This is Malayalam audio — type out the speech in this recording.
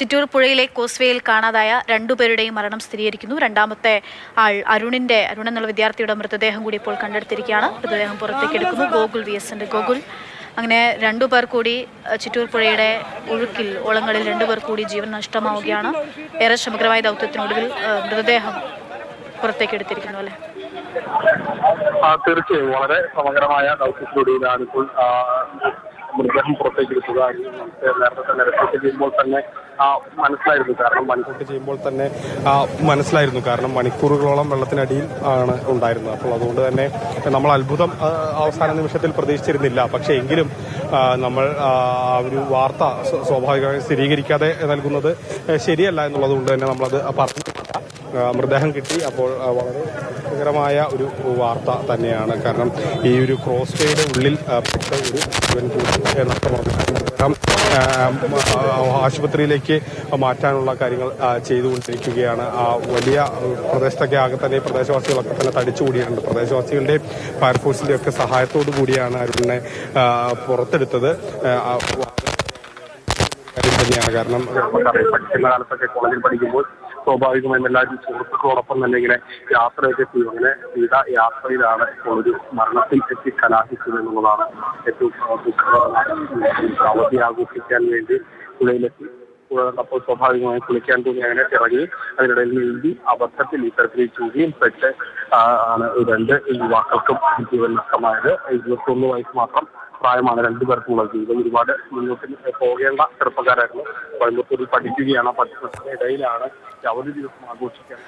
ചിറ്റൂർ പുഴയിലെ കോസ്വേയിൽ കാണാതായ രണ്ടുപേരുടെയും മരണം സ്ഥിരീകരിക്കുന്നു. രണ്ടാമത്തെ ആൾ അരുണിന്റെ അരുൺ എന്നുള്ള വിദ്യാർത്ഥിയുടെ മൃതദേഹം കൂടി ഇപ്പോൾ കണ്ടെടുത്തിരിക്കുകയാണ്. മൃതദേഹം പുറത്തേക്ക് എടുക്കുന്നു. ഗോകുൽ വി എസിന്റെ ഗോകുൽ അങ്ങനെ രണ്ടുപേർ കൂടി അഹ്, ചിറ്റൂർ പുഴയുടെ ഒഴുക്കിൽ ഓളങ്ങളിൽ രണ്ടുപേർ കൂടി ജീവൻ നഷ്ടമാവുകയാണ്. ഏറെ സമഗ്രമായ ദൗത്യത്തിനൊടുവിൽ മൃതദേഹം പുറത്തേക്ക് എടുത്തിരിക്കുന്നു അല്ലേ? തീർച്ചയായും. വളരെ സമഗ്രമായ ദൗത്യത്തിലൂടെയാണ് ഇപ്പോൾ മൃതദേഹം പുറത്തേക്ക് എടുക്കുക എന്ന് നേരത്തെ തന്നെ റിപ്പോർട്ട് ചെയ്യുമ്പോൾ തന്നെ മനസ്സിലായിരുന്നു. കാരണം റിപ്പോർട്ട് ചെയ്യുമ്പോൾ തന്നെ മനസ്സിലായിരുന്നു. കാരണം മണിക്കൂറുകളോളം വെള്ളത്തിനടിയിൽ ആണ് ഉണ്ടായിരുന്നത്. അപ്പോൾ അതുകൊണ്ട് തന്നെ നമ്മൾ അത്ഭുതം അവസാന നിമിഷത്തിൽ പ്രതീക്ഷിച്ചിരുന്നില്ല. പക്ഷേ എങ്കിലും നമ്മൾ ആ ഒരു വാർത്ത സ്വാഭാവികമായി സ്ഥിരീകരിക്കാതെ നൽകുന്നത് ശരിയല്ല എന്നുള്ളത് കൊണ്ട് തന്നെ നമ്മളത് പറഞ്ഞു. മൃതദേഹം കിട്ടി. അപ്പോൾ വളരെ രസകരമായ ഒരു വാർത്ത തന്നെയാണ്. കാരണം ഈ ഒരു ക്രോസ് വേയുടെ ഉള്ളിൽ പെട്ട ഒരു ആ, ആശുപത്രിയിലേക്ക് മാറ്റാനുള്ള കാര്യങ്ങൾ ചെയ്തുകൊണ്ടിരിക്കുകയാണ്. ആ വലിയ പ്രദേശത്തൊക്കെ ആകെ തന്നെ പ്രദേശവാസികളൊക്കെ തന്നെ തടിച്ചുകൂടിയിട്ടുണ്ട് പ്രദേശവാസികളുടെ ഫയർഫോഴ്സിന്റെ ഒക്കെ സഹായത്തോടു കൂടിയാണ് അരുണിനെ പുറത്തെടുത്തത്. തന്നെയാണ്. കാരണം നമുക്കറിയാം പഠിക്കുന്ന കാലത്തൊക്കെ കോളേജിൽ പഠിക്കുമ്പോൾ സ്വാഭാവികമായും എല്ലാവരും സുഹൃത്തുക്കളോടൊപ്പം തന്നെ ഇങ്ങനെ യാത്രയൊക്കെ ചെയ്യും. അങ്ങനെ ചെയ്ത യാത്രയിലാണ് ഇപ്പോൾ ഒരു മരണത്തിൽ എത്തി കലാഹിച്ചത് എന്നുള്ളതാണ് ഏറ്റവും അവധി ആഘോഷിക്കാൻ വേണ്ടി പുഴയിലെത്തി. പുഴ അപ്പോൾ സ്വാഭാവികമായും കുളിക്കാൻ തോന്നി അങ്ങനെ ഇറങ്ങി അതിനിടയിൽ നീന്തി അബദ്ധത്തിൽ ഇത്തരത്തിൽ ചൂടിയും പെട്ട് ആണ് രണ്ട് യുവാക്കൾക്കും ജീവൻ നഷ്ടമായത്. ഇരുപത്തൊന്ന് വയസ്സ് മാത്രം പ്രായമാണ് രണ്ടുപേർക്കുള്ളത് ജീവിതം ഒരുപാട് മുന്നോട്ട് പോകേണ്ട ചെറുപ്പക്കാരായിരുന്നു. കോയമ്പത്തൂരിൽ പഠിക്കുകയാണ് പഠിക്കുന്നതിനിടയിലാണ് അവധി ദിവസം ആഘോഷിക്കാൻ